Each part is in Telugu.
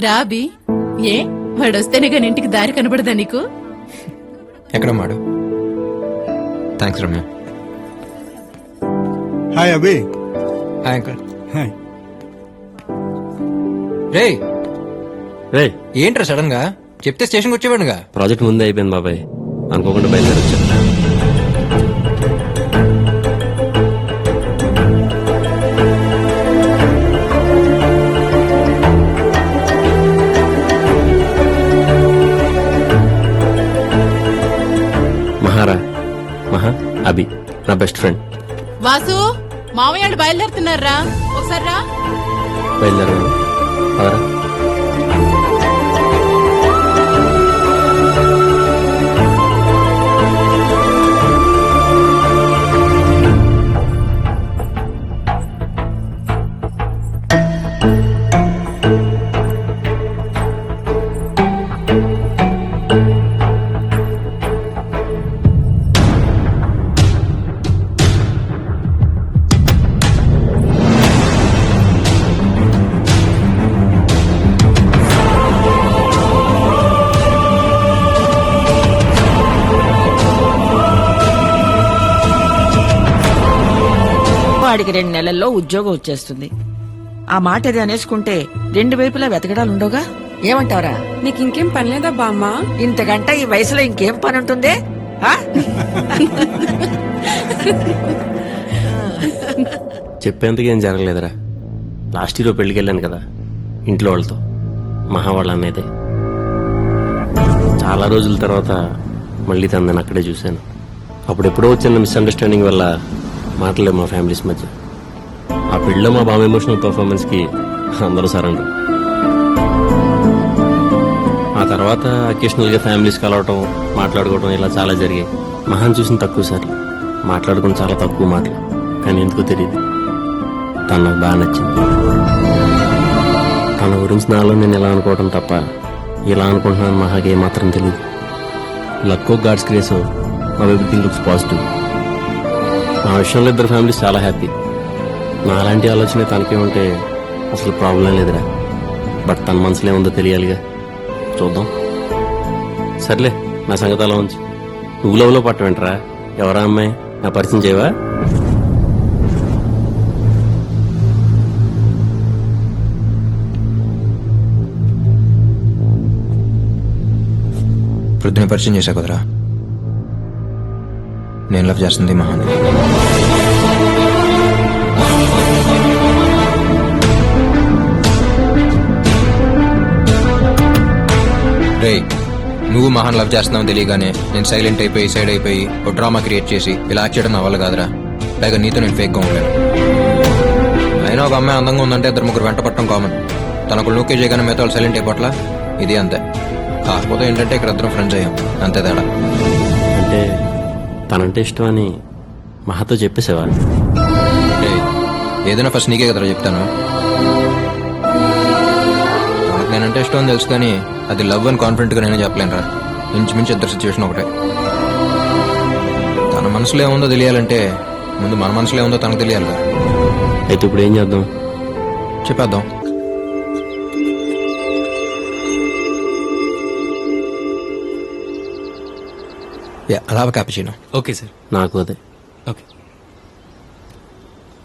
రాబి ఏ? వాడు వస్తేనే కానీ ఇంటికి దారి కనబడదా నీకు? ఎక్కడ మాడు? Thanks Ramya. Hi Abhi. Hi uncle. Hi. రే రే ఏంట్రా సడన్గా చెప్తే స్టేషన్కి వచ్చేవాడుగా ప్రాజెక్ట్ ముందే అయిపోయింది బాబాయ్. అనుకోకుండా బయలుదేరొచ్చా అభి నా బెస్ట్ ఫ్రెండ్. వాసు మామయ్య బయలుదేరుతున్నారా ఒకసారి రా. బయలుదేరాను. వాడికి రెండు నెలల్లో ఉద్యోగం వచ్చేస్తుంది. ఆ మాట అది అనేసుకుంటే రెండు వైపులా వెతకడాలు ఉండవుగా ఏమంటావరా? నీకు ఇంకేం పనిలేదా బామ్మ? ఇంతకంటే ఈ వయసులో ఇంకేం పని ఉంటుంది? ఆ? ఏం జరగలేదురా. లాస్ట్ ఇయర్ పెళ్ళికి వెళ్ళాను కదా ఇంట్లో వాళ్ళతో మహా వాళ్ళ అన్నయ్యదే. చాలా రోజుల తర్వాత మళ్ళీ తను నేను అక్కడే చూశాను. అప్పుడు ఎప్పుడో వచ్చిన మిస్అండర్స్టాండింగ్ వల్ల మాట్లాడలేదు మా ఫ్యామిలీస్ మధ్య. ఆ పెళ్ళిలో మా బాబు ఎమోషనల్ పర్ఫార్మెన్స్కి అందరూ సరెండర్ ఆ తర్వాత అకేషనల్గా ఫ్యామిలీస్ కలవటం మాట్లాడుకోవటం ఇలా చాలా జరిగాయి. మహాన్ చూసిన తక్కువ సార్లు. మాట్లాడుకుని చాలా తక్కువ మాటలు. కానీ ఎందుకో తెలియదు తను నాకు బాగా నచ్చింది. తన గురించి నాలో నేను ఇలా అనుకోవడం తప్ప ఇలా అనుకుంటున్నాను మహాకి ఏమాత్రం తెలియదు లక్కో గాడ్స్ క్రేస్ మా ఎవ్రీథింగ్ లుక్స్ పాజిటివ్ నా విషయంలో ఇద్దరు ఫ్యామిలీస్ చాలా హ్యాపీ. నా అలాంటి ఆలోచన తనకే ఉంటే అసలు ప్రాబ్లం లేదురా. బట్ తన మనసులో ఏముందో తెలియాలిగా. చూద్దాం. సర్లే నా సంగతి అలా ఉంచు. నువ్వు లవ్లో పట్టమంటరా ఎవరా అమ్మాయి? నా పరిచయం చేయవా? వృద్ధిని పరిచయం చేశా కుదరా? నేను లవ్ చేస్తుంది మహాన్. నువ్వు మహాన్ లవ్ చేస్తున్నావు తెలియగానే నేను సైలెంట్ అయిపోయి సైడ్ అయిపోయి ఒక డ్రామా క్రియేట్ చేసి ఇలా యాక్ట్ చేయడం నా వల్ల కాదురా. పైగా నీతో నేను ఫేక్గా ఉండలేను. అయినా ఒక అమ్మాయి అందంగా ఉందంటే ఇద్దరు ముగ్గురు వెంట పట్టడం కామన్ తనకు నూకే చేయగానే మిగతా వాళ్ళు సైలెంట్ అయిపోట్లా? ఇది అంతే. కాకపోతే ఏంటంటే ఇక్కడ ఇద్దరం ఫ్రెండ్స్ అయ్యాం. అంతే తేడా. అంటే తనంటే ఇష్టం అని మహాతో చెప్పేసేవా ఏయ్, ఏదైనా ఫస్ట్ నీకే కదరా చెప్తాను. నేనంటే ఇష్టం అని తెలుసు కానీ అది లవ్ అని కాన్ఫిడెంట్గా నేనే చెప్పలేనురా ఇంచుమించు ఇద్దరు సిచ్యువేషన్ ఒకటే. తన మనసులో ఏముందో తెలియాలంటే ముందు మన మనసులో ఏముందో తనకు తెలియాలి అయితే ఇప్పుడు ఏం చేద్దాం? చెప్పేద్దాం. యా అలా క్యాపుచినో ఓకే సార్. నాకు అదే. Okay.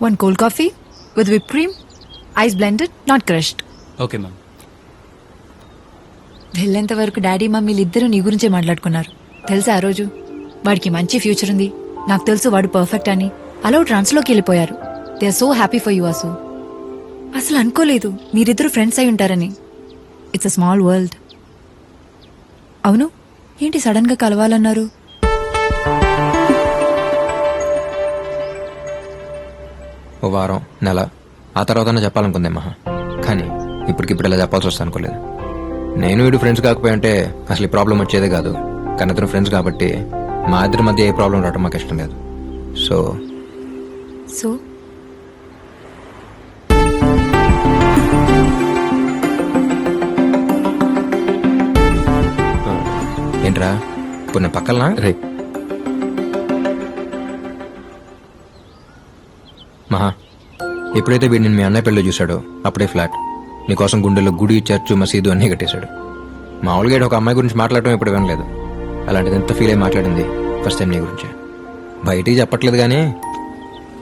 One cold coffee with whipped cream, ice blended, not crushed. Okay ma'am. వెళ్ళేంత వరకు డాడీ మమ్మీలు ఇద్దరు నీ గురించే మాట్లాడుకున్నారు. తెలుసా ఆ రోజు? వాడికి మంచి ఫ్యూచర్ ఉంది. నాకు తెలుసు వాడు పర్ఫెక్ట్ అని. అలా ట్రాన్స్లోకి వెళ్ళిపోయారు. They are so happy for you అసు అసలు అనుకోలేదు మీరిద్దరు ఫ్రెండ్స్ అయి ఉంటారని. It's a small world. అవును? ఏంటి సడన్గా కలవాలన్నారు? ఓ వారం నెల. ఆ తర్వాతనే చెప్పాలనుకుందే మహా. కానీ ఇప్పటికిప్పుడు ఇలా చెప్పాల్సి వస్తా అనుకోలేదు. నేను వీడు ఫ్రెండ్స్ కాకపోయి ఉంటే అసలు ఈ ప్రాబ్లం వచ్చేదే కాదు. కానీ ఇద్దరు ఫ్రెండ్స్ కాబట్టి మా ఇద్దరి మధ్య ఏ ప్రాబ్లం రావడం మాకు ఇష్టం లేదు. So so? ఏంట్రా? ఇప్పుడు నేను పక్కన రే. మహా ఎప్పుడైతే వీడు నేను మీ అన్నయ్య పెళ్ళి చూశాడో అప్పుడే ఫ్లాట్ నీకోసం గుండెలో గుడి చర్చు మసీదు అన్నీ కట్టేశాడు. మామూలుగా ఒక అమ్మాయి గురించి మాట్లాడటం ఇప్పుడు వినలేదు. అలాంటిది ఎంత ఫీల్ అయి మాట్లాడింది ఫస్ట్ టైం నీ గురించి. బయటికి చెప్పట్లేదు కానీ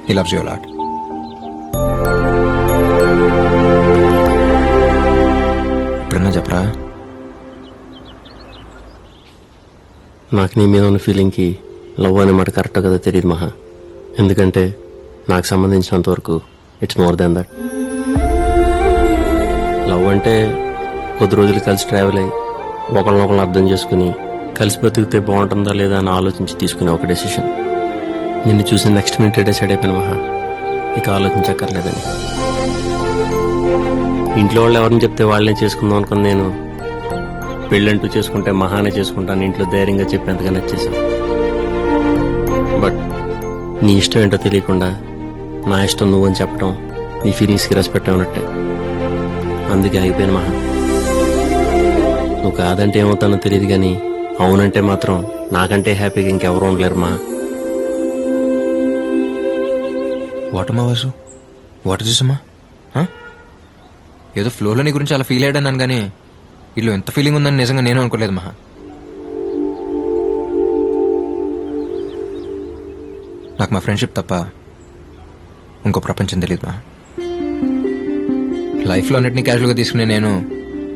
ఈ లవ్స్ యూ లాట్ ఎప్పుడన్నా చెప్పరా? నాకు నీ మీద ఉన్న ఫీలింగ్కి లవ్ అనే మాట కరెక్ట్ కదా తెలియదు మహా. ఎందుకంటే నాకు సంబంధించినంత వరకు it's more than that love అంటే కొద్ది రోజులు కలిసి ట్రావెల్ అయ్యి ఒకరినొకరు అర్థం చేసుకుని కలిసి బతికితే బాగుంటుందా లేదా అని ఆలోచించి తీసుకునే ఒక డెసిషన్ నిన్ను చూసిన నెక్స్ట్ మినిట్ డిసైడ్ అయిపోయిన మహా. ఇక ఆలోచించక్కర్లేదని. ఇంట్లో వాళ్ళు ఎవరిని చెప్తే వాళ్ళనే చేసుకుందాం అనుకుని నేను పెళ్ళంటూ చేసుకుంటే మహానే చేసుకుంటాను. ఇంట్లో ధైర్యంగా చెప్పేంతగా నచ్చేసాం బట్ నీ ఇష్టం ఏంటో తెలియకుండా నా ఇష్టం నువ్వని చెప్పడం నీ ఫీలింగ్స్కి రెస్పెక్ట్ అన్నట్టే అందుకే అయిపోయాను మహా. నువ్వు కాదంటే ఏమవుతానో తెలియదు కానీ అవునంటే మాత్రం నాకంటే హ్యాపీగా ఇంకెవరు ఉండలేరు మా వాట్ వాసు? వాట్ చూసమ్మా ఏదో ఫ్లోలో నీ గురించి అలా ఫీల్ అయ్యాను కానీ వీళ్ళు ఎంత ఫీలింగ్ ఉందని నిజంగా నేను అనుకోలేదు మహా. నాకు మా ఫ్రెండ్షిప్ తప్ప ఇంకో ప్రపంచం తెలియదు మహా. లైఫ్లో అన్నిటిని క్యాజువల్గా తీసుకునే నేను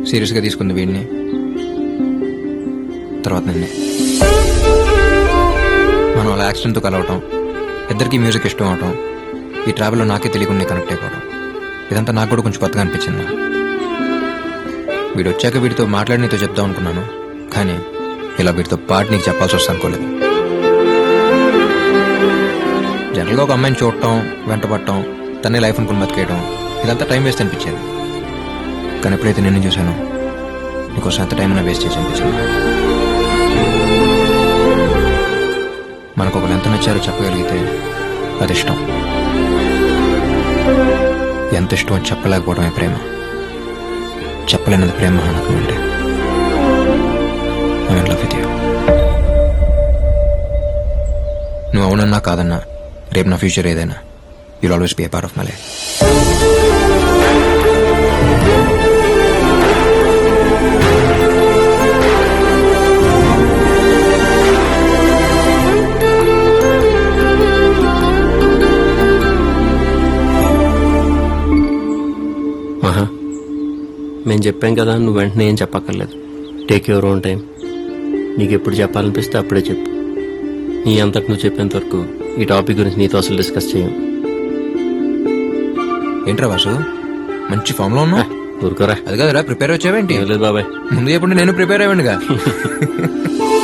సీరియస్గా తీసుకుంది వీడిని. తర్వాత నిన్నే. మనం అలా యాక్సిడెంట్తో కలవటం ఇద్దరికి మ్యూజిక్ ఇష్టం అవటం ఈ ట్రావెల్లో నాకే తెలియకుండా కనెక్ట్ అయిపోవడం ఇదంతా నాకు కూడా కొంచెం కొత్తగా అనిపించింది. వీడు వచ్చాక వీడితో మాట్లాడి నీతో చెప్దాం అనుకున్నాను కానీ ఇలా వీడితో పాటు నీకు చెప్పాల్సి వస్తా అనుకోలేదు. జనరల్గా ఒక అమ్మాయిని చూడటం వెంటపడటం తనే లైఫ్ అనుకుని బతికేయడం ఇదంతా టైం వేస్ట్ అనిపించేది. కానీ ఎప్పుడైతే నిన్ను చూశానో నీకోసం ఎంత టైం అయినా వేస్ట్ చేసి అనిపించింది. మనకు ఒకరు ఎంత నచ్చారో చెప్పగలిగితే అది ఇష్టం. ఎంత ఇష్టం అని చెప్పలేకపోవడమే ప్రేమ. చెప్పలేనిది ప్రేమ నాకు అంటే లవ్ విత్ యూ నువ్వు అవునన్నా కాదన్నా రేపు నా ఫ్యూచర్ ఏదైనా you'll always be a part of my life మేము చెప్పాం కదా నువ్వు వెంటనే ఏం చెప్పక్కర్లేదు. టేక్ యువర్ ఓన్ టైం నీకు ఎప్పుడు చెప్పాలనిపిస్తే అప్పుడే చెప్పు. నీ అంతటి నువ్వు చెప్పేంత వరకు ఈ టాపిక్ గురించి నీతో అసలు డిస్కస్ చేయం ఏంట్రా వాసు? మంచి ఫామ్లో ఉన్నా ఊరుకోరా. అది కదరా ప్రిపేర్ వచ్చావేంటి? లేదు బాబాయ్. ముందు చెప్పండి నేను ప్రిపేర్ అయ్యండిగా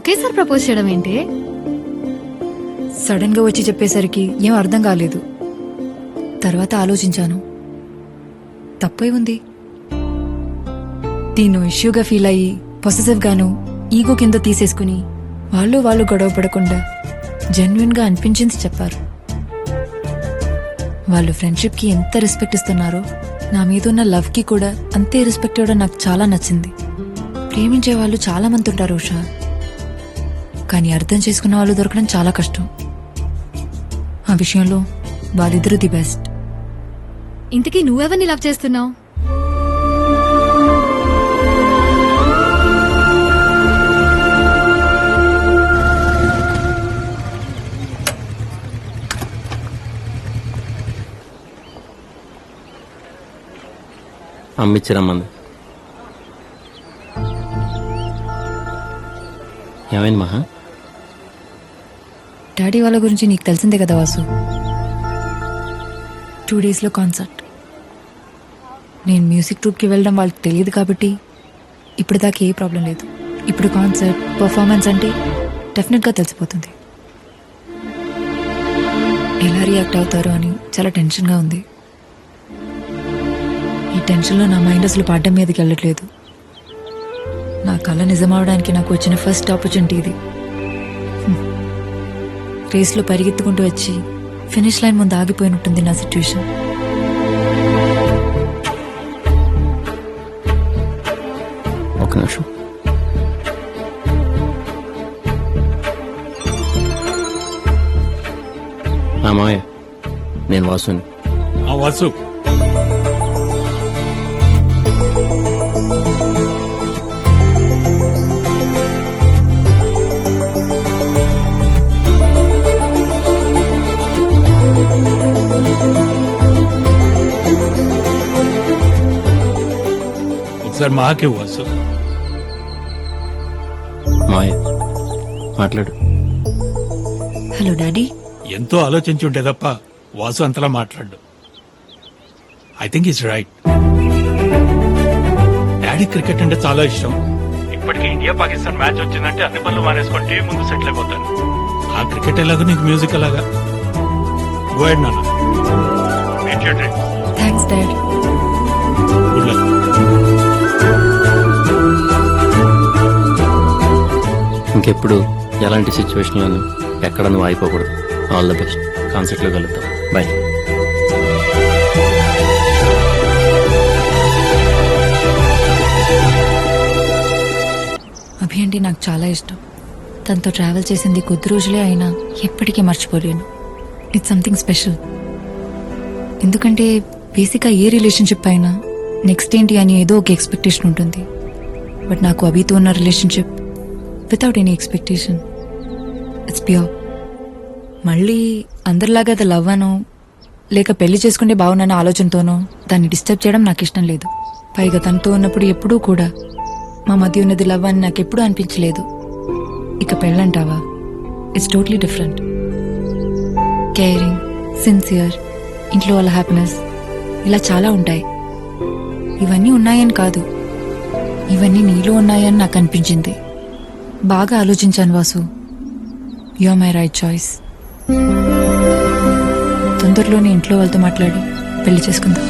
ఒకేసారి ప్రపోజ్ చేయడం ఏంటి? సడన్గా వచ్చి చెప్పేసరికి ఏం అర్థం కాలేదు. తర్వాత ఆలోచించాను. తప్పే ఉంది. దీన్ని ఇష్యూగా ఫీల్ అయ్యి పొసెసివ్ గాను ఈగో కింద తీసేసుకుని వాళ్ళు వాళ్ళు గొడవ పడకుండా జెన్యున్గా అనిపించింది చెప్పారు. వాళ్ళు ఫ్రెండ్షిప్కి ఎంత రెస్పెక్ట్ ఇస్తున్నారో నా మీద ఉన్న లవ్కి కూడా అంతే రెస్పెక్ట్ ఇవ్వడం నాకు చాలా నచ్చింది. ప్రేమించే వాళ్ళు చాలా మంది ఉంటారు ఉషా. కానీ అర్థం చేసుకున్న వాళ్ళు దొరకడం చాలా కష్టం. ఆ విషయంలో వాళ్ళిద్దరూ ది బెస్ట్. ఇంతకీ నువ్వెవరిని లవ్ చేస్తున్నావు? అమ్మిచ్చి రమ్మంది. ఏమైంది మహా? డాడీ వాళ్ళ గురించి నీకు తెలిసిందే కదా వాసు? టూ డేస్లో కాన్సర్ట్ నేను మ్యూజిక్ ట్రూప్కి వెళ్ళడం వాళ్ళకి తెలియదు కాబట్టి ఇప్పుడు దాకా ఏ ప్రాబ్లం లేదు. ఇప్పుడు కాన్సర్ట్ పర్ఫార్మెన్స్ అంటే డెఫినెట్గా తెలిసిపోతుంది. ఎలా రియాక్ట్ అవుతారు అని చాలా టెన్షన్గా ఉంది. ఈ టెన్షన్లో నా మైండ్ అసలు పాడడం మీదకి వెళ్ళట్లేదు. నా కళ నిజమవడానికి నాకు వచ్చిన ఫస్ట్ ఆపర్చునిటీ ఇది. రేస్లో పరిగెత్తుకుంటూ వచ్చి ఫినిష్ లైన్ ముందు ఆగిపోయినట్టుంది నా సిచ్యువేషన్. ఒక నిమిషం. నేను వాసుని. ఆ వాసు. ఒకసారి మాకే వాసు మావయ్య మాట్లాడు. Hello daddy. ఎంతో ఆలోచించి ఉంటే తప్ప వాసు అంతలా మాట్లాడు. I think it's right daddy cricket అంటే చాలా ఇష్టం. ఇప్పటికి ఇండియా పాకిస్తాన్ మ్యాచ్ వచ్చిందంటే అన్ని పనులు మానేసుకొని టీవీ ముందు సెటిల్ అయిపోతాను ఆ క్రికెట్ ఎలాగో నీకు మ్యూజిక్ ఎలాగా గోయడ్ నాన్న. థ్యాంక్స్ డాడ్ గుడ్ లక్ ఇంకెప్పుడు ఎలాంటి సిచ్యువేషన్లోనూ ఎక్కడ నువ్వు అయిపోకూడదు ఆల్ ద బెస్ట్ కాన్సర్ట్లో కలుద్దాం. బాయ్ అభి అంటే నాకు చాలా ఇష్టం. తనతో ట్రావెల్ చేసింది కొద్ది రోజులే అయినా ఎప్పటికీ మర్చిపోలేను. ఇట్స్ సంథింగ్ స్పెషల్ ఎందుకంటే బేసిక్గా ఏ రిలేషన్షిప్ అయినా నెక్స్ట్ ఏంటి అని ఏదో ఒక ఎక్స్పెక్టేషన్ ఉంటుంది. బట్ నాకు అభితో ఉన్న relationship without any expectation it's pure మళ్ళీ అందరిలాగా అది లవ్ అనో లేక పెళ్ళి చేసుకుంటే బాగున్నాను ఆలోచనతోనో దాన్ని డిస్టర్బ్ చేయడం నాకు ఇష్టం లేదు. పైగా తనతో ఉన్నప్పుడు ఎప్పుడూ కూడా మా మధ్య ఉన్నది లవ్ అని నాకు ఎప్పుడూ అనిపించలేదు. ఇక పెళ్ళంటావా? It's totally different caring sincere ఇంట్లో వాళ్ళ హ్యాపీనెస్ ఇలా చాలా ఉంటాయి. ఇవన్నీ ఉన్నాయని కాదు. ఇవన్నీ నీలో ఉన్నాయని నాకు అనిపించింది. బాగా ఆలోచించాను Vasu. You my right choice తొందరలోనే ఇంట్లో వాళ్ళతో మాట్లాడి. పెళ్ళి చేసుకుందాం.